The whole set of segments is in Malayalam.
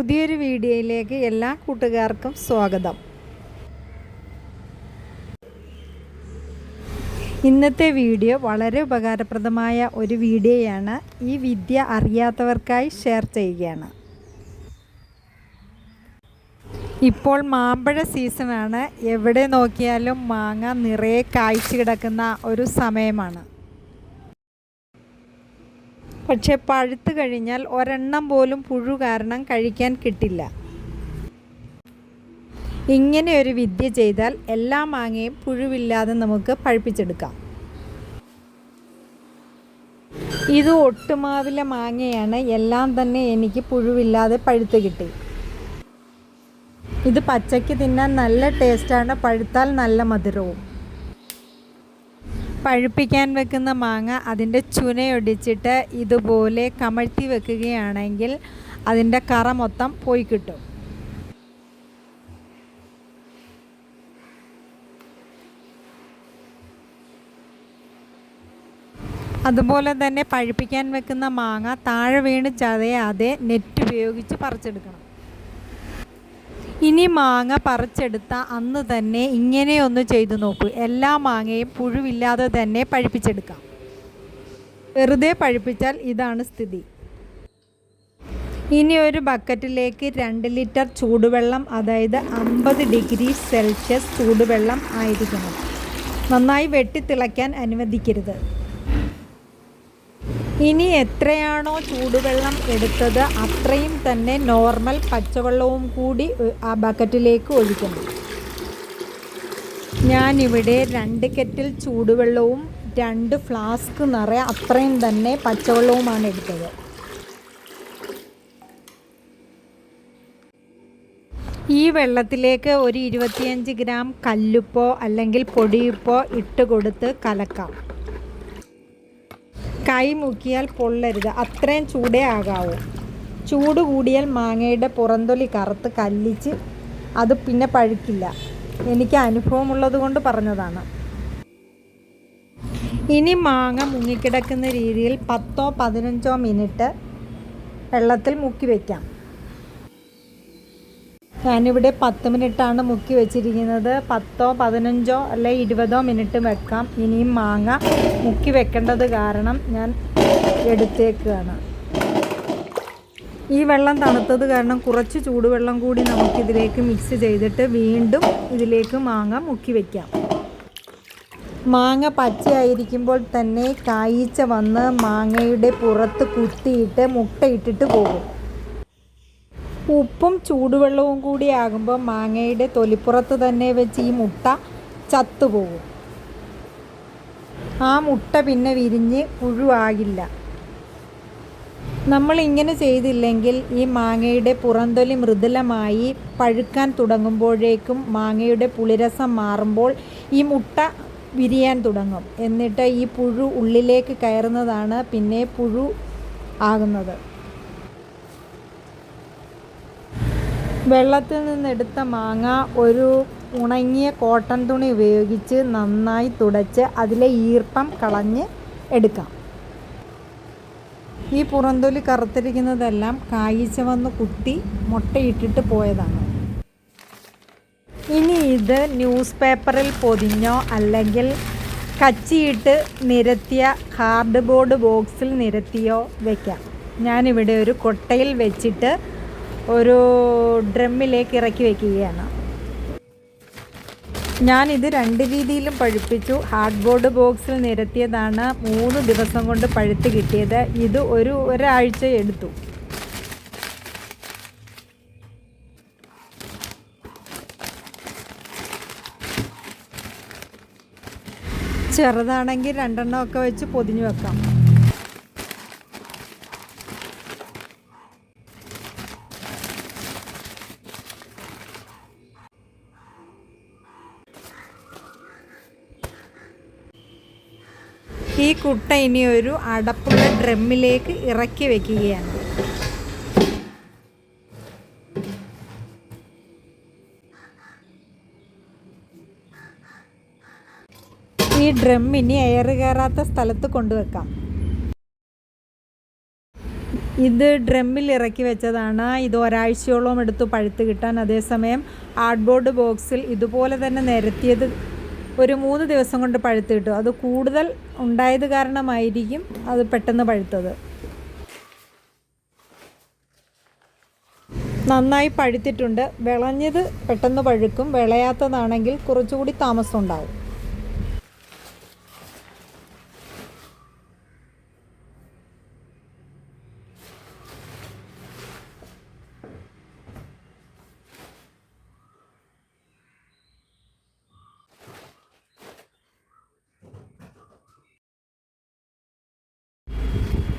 പുതിയൊരു വീഡിയോയിലേക്ക് എല്ലാ കൂട്ടുകാർക്കും സ്വാഗതം. ഇന്നത്തെ വീഡിയോ വളരെ ഉപകാരപ്രദമായ ഒരു വീഡിയോയാണ് ഈ വിദ്യ അറിയാത്തവർക്കായി ഷെയർ ചെയ്യുകയാണ്. ഇപ്പോൾ മാമ്പഴ സീസണാണ്. എവിടെ നോക്കിയാലും മാങ്ങ നിറയെ കായ്ച്ചു കിടക്കുന്ന ഒരു സമയമാണ്. പക്ഷെ പഴുത്ത് കഴിഞ്ഞാൽ ഒരെണ്ണം പോലും പുഴു കാരണം കഴിക്കാൻ കിട്ടില്ല. ഇങ്ങനെ ഒരു വിദ്യ ചെയ്താൽ എല്ലാ മാങ്ങയും പുഴുവില്ലാതെ നമുക്ക് പഴുപ്പിച്ചെടുക്കാം. ഇത് ഒട്ടുമാവിലെ മാങ്ങയാണ്. എല്ലാം തന്നെ എനിക്ക് പുഴുവില്ലാതെ പഴുത്ത് കിട്ടി. ഇത് പച്ചയ്ക്ക് തിന്നാൻ നല്ല ടേസ്റ്റാണ്. പഴുത്താൽ നല്ല മധുരവും. പഴുപ്പിക്കാൻ വെക്കുന്ന മാങ്ങ അതിന്റെ ചുനയൊടിച്ചിട്ട് ഇതുപോലെ കമഴ്ത്തി വെക്കുകയാണെങ്കിൽ അതിന്റെ കറ മൊത്തം പോയി കിട്ടും. അതുപോലെ തന്നെ പഴുപ്പിക്കാൻ വെക്കുന്ന മാങ്ങ താഴെ വീണ് ചതയാതെ നെറ്റ് ഉപയോഗിച്ച് പറിച്ചെടുക്കണം. ഇനി മാങ്ങ പറിച്ചെടുത്ത അന്ന് തന്നെ ഇങ്ങനെയൊന്ന് ചെയ്തു നോക്കൂ. എല്ലാ മാങ്ങയും പുഴുവില്ലാതെ തന്നെ പഴുപ്പിച്ചെടുക്കാം. വെറുതെ പഴുപ്പിച്ചാൽ ഇതാണ് സ്ഥിതി. ഇനി ഒരു ബക്കറ്റിലേക്ക് രണ്ട് ലിറ്റർ ചൂടുവെള്ളം അതായത് അമ്പത് ഡിഗ്രി സെൽഷ്യസ് ചൂടുവെള്ളം ആയിരിക്കണം. നന്നായി വെട്ടിത്തിളയ്ക്കാൻ അനുവദിക്കരുത്. ഇനി എത്രയാണോ ചൂടുവെള്ളം എടുത്തത് അത്രയും തന്നെ നോർമൽ പച്ചവെള്ളവും കൂടി ആ ബക്കറ്റിലേക്ക് ഒഴിക്കണം. ഞാനിവിടെ രണ്ട് കെറ്റിൽ ചൂടുവെള്ളവും രണ്ട് ഫ്ലാസ്ക് നിറയെ അത്രയും തന്നെ പച്ചവെള്ളവുമാണ് എടുത്തത്. ഈ വെള്ളത്തിലേക്ക് ഒരു ഇരുപത്തിയഞ്ച് ഗ്രാം കല്ലുപ്പോ അല്ലെങ്കിൽ പൊടിയുപ്പോ ഇട്ട് കൊടുത്ത് കലക്കാം. കൈ മുക്കിയാൽ പൊള്ളരുത്. അത്രയും ചൂടേ ആകാവൂ. ചൂട് കൂടിയാൽ മാങ്ങയുടെ പുറന്തൊലി കറുത്ത് കല്ലിച്ച് അത് പിന്നെ പഴുക്കില്ല. എനിക്ക് അനുഭവമുള്ളത് കൊണ്ട് പറഞ്ഞതാണ്. ഇനി മാങ്ങ മുങ്ങിക്കിടക്കുന്ന രീതിയിൽ പത്തോ പതിനഞ്ചോ മിനിറ്റ് വെള്ളത്തിൽ മുക്കി വയ്ക്കാം ഞാനിവിടെ പത്ത് മിനിറ്റാണ് മുക്കി വെച്ചിരിക്കുന്നത്. പത്തോ പതിനഞ്ചോ അല്ലെ ഇരുപതോ മിനിറ്റ് വെക്കാം. ഇനിയും മാങ്ങ മുക്കി വെക്കേണ്ടത് കാരണം ഞാൻ എടുത്തേക്കുകയാണ് ഈ വെള്ളം തണുത്തത് കാരണം കുറച്ച് ചൂടുവെള്ളം കൂടി നമുക്കിതിലേക്ക് മിക്സ് ചെയ്തിട്ട് വീണ്ടും ഇതിലേക്ക് മാങ്ങ മുക്കി വയ്ക്കാം മാങ്ങ പച്ചയായിരിക്കുമ്പോൾ തന്നെ കായ്ച്ച വന്ന് മാങ്ങയുടെ പുറത്ത് കുത്തിയിട്ട് മുട്ടയിട്ടിട്ട് പോകും. ഉപ്പും ചൂടുവെള്ളവും കൂടി ആകുമ്പോൾ മാങ്ങയുടെ തൊലിപ്പുറത്ത് തന്നെ വെച്ച് ഈ മുട്ട ചത്തുപോകും. ആ മുട്ട പിന്നെ വിരിഞ്ഞ് പുഴുവാകില്ല. നമ്മൾ ഇങ്ങനെ ചെയ്തില്ലെങ്കിൽ ഈ മാങ്ങയുടെ പുറന്തൊലി മൃദുലമായി പഴുക്കാൻ തുടങ്ങുമ്പോഴേക്കും മാങ്ങയുടെ പുളിരസം മാറുമ്പോൾ ഈ മുട്ട വിരിയാൻ തുടങ്ങും. എന്നിട്ട് ഈ പുഴു ഉള്ളിലേക്ക് കയറുന്നതാണ് പിന്നെ പുഴു ആകുന്നത്. വെള്ളത്തിൽ നിന്നെടുത്ത മാങ്ങ ഒരു ഉണങ്ങിയ കോട്ടൺ തുണി ഉപയോഗിച്ച് നന്നായി തുടച്ച് അതിലെ ഈർപ്പം കളഞ്ഞ് എടുക്കാം. ഈ പുറന്തൊലി കറുത്തിരിക്കുന്നതെല്ലാം കായ്ച്ച വന്ന് കുത്തി മുട്ടയിട്ടിട്ട് പോയതാണ്. ഇനി ഇത് ന്യൂസ് പേപ്പറിൽ പൊതിഞ്ഞോ അല്ലെങ്കിൽ കച്ചിയിട്ട് നിരത്തിയ ഹാർഡ് ബോർഡ് ബോക്സിൽ നിരത്തിയോ വയ്ക്കാം ഞാനിവിടെ ഒരു കൊട്ടയിൽ വെച്ചിട്ട് ഒരു ഡ്രമ്മിലേക്ക് ഇറക്കി വയ്ക്കുകയാണ് ഇത് രണ്ട് രീതിയിലും പഴുപ്പിച്ചു. ഹാർഡ് ബോർഡ് ബോക്സിൽ നിരത്തിയതാണ് മൂന്ന് ദിവസം കൊണ്ട് പഴുത്ത് കിട്ടിയത്. ഇത് ഒരു ഒരാഴ്ച എടുത്തു. ചെറുതാണെങ്കിൽ രണ്ടെണ്ണമൊക്കെ വെച്ച് പൊതിഞ്ഞു വെക്കാം. ഈ കുട്ട ഇനി ഒരു അടപ്പുള്ള ഡ്രമ്മിലേക്ക് ഇറക്കി വെക്കുകയാണ്. ഈ ഡ്രം ഇനി എയർ കയറാത്ത സ്ഥലത്ത് കൊണ്ടുവെക്കാം. ഇത് ഡ്രമ്മിൽ ഇറക്കി വെച്ചതാണ്. ഇത് ഒരാഴ്ചയോളം എടുത്ത് പഴുത്ത് കിട്ടാൻ. അതേസമയം ആർട്ട് ബോർഡ് ബോക്സിൽ ഇതുപോലെ തന്നെ നിരത്തിയത് ഒരു മൂന്ന് ദിവസം കൊണ്ട് പഴുത്ത് കിട്ടും. അത് കൂടുതൽ ഉണ്ടായത് കാരണമായിരിക്കും അത് പെട്ടെന്ന് പഴുത്തത്. നന്നായി പഴുത്തിട്ടുണ്ട്. വിളഞ്ഞത് പെട്ടെന്ന് പഴുക്കും. വിളയാത്തതാണെങ്കിൽ കുറച്ചുകൂടി താമസം ഉണ്ടാവും.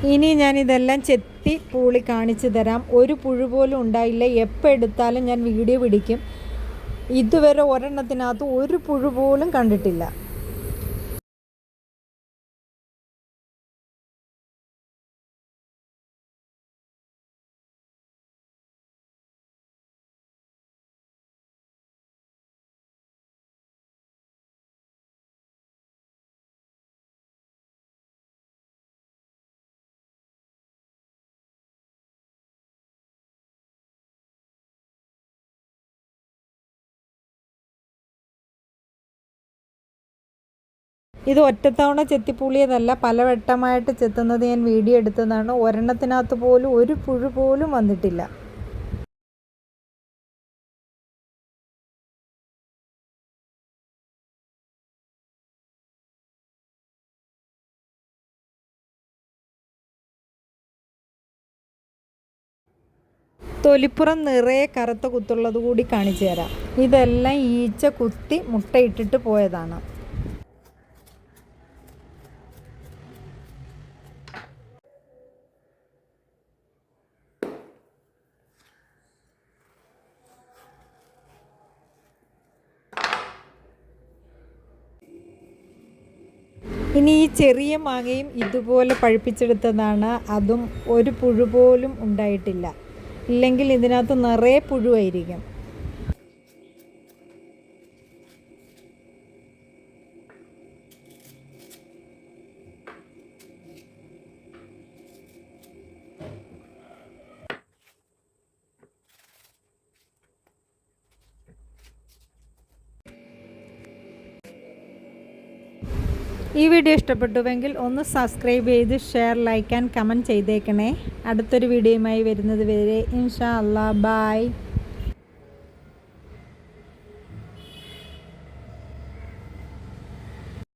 ഇനി ഞാൻ ഇതെല്ലാം ചെത്തി പൂളി കാണിച്ചു തരാം. ഒരു പുഴു പോലും ഉണ്ടായില്ല. എപ്പോൾ എടുത്താലും ഞാൻ വീഡിയോ പിടിക്കും. ഇതുവരെ ഒരെണ്ണത്തിനകത്ത് ഒരു പുഴു പോലും കണ്ടിട്ടില്ല. ഇത് ഒറ്റത്തവണ ചെത്തിപ്പൂളിയതല്ല പലവട്ടമായിട്ട് ചെത്തുന്നത് ഞാൻ വീഡിയോ എടുത്തതാണ്. ഒരെണ്ണത്തിനകത്ത് പോലും ഒരു പുഴു പോലും വന്നിട്ടില്ല. തൊലിപ്പുറം നിറയെ കറുത്ത കുത്തുള്ളത് കൂടി കാണിച്ചു തരാം. ഇതെല്ലാം ഈച്ച കുത്തി മുട്ടയിട്ടിട്ട് പോയതാണ്. ഇനി ഈ ചെറിയ മാങ്ങയും ഇതുപോലെ പഴുപ്പിച്ചെടുത്തതാണ്. അതും ഒരു പുഴു പോലും ഉണ്ടായിട്ടില്ല. ഇല്ലെങ്കിൽ ഇതിനകത്ത് നിറയെ പുഴുവായിരിക്കും. ഈ വീഡിയോ ഇഷ്ടപ്പെട്ടുവെങ്കിൽ ഒന്ന് സബ്സ്ക്രൈബ് ചെയ്ത് ഷെയർ ലൈക്ക് ആൻഡ് കമന്റ് ചെയ്തേക്കണേ. അടുത്തൊരു വീഡിയോയുമായി വരുന്നത് വരെ ഇൻഷാ അല്ലാ ബായ്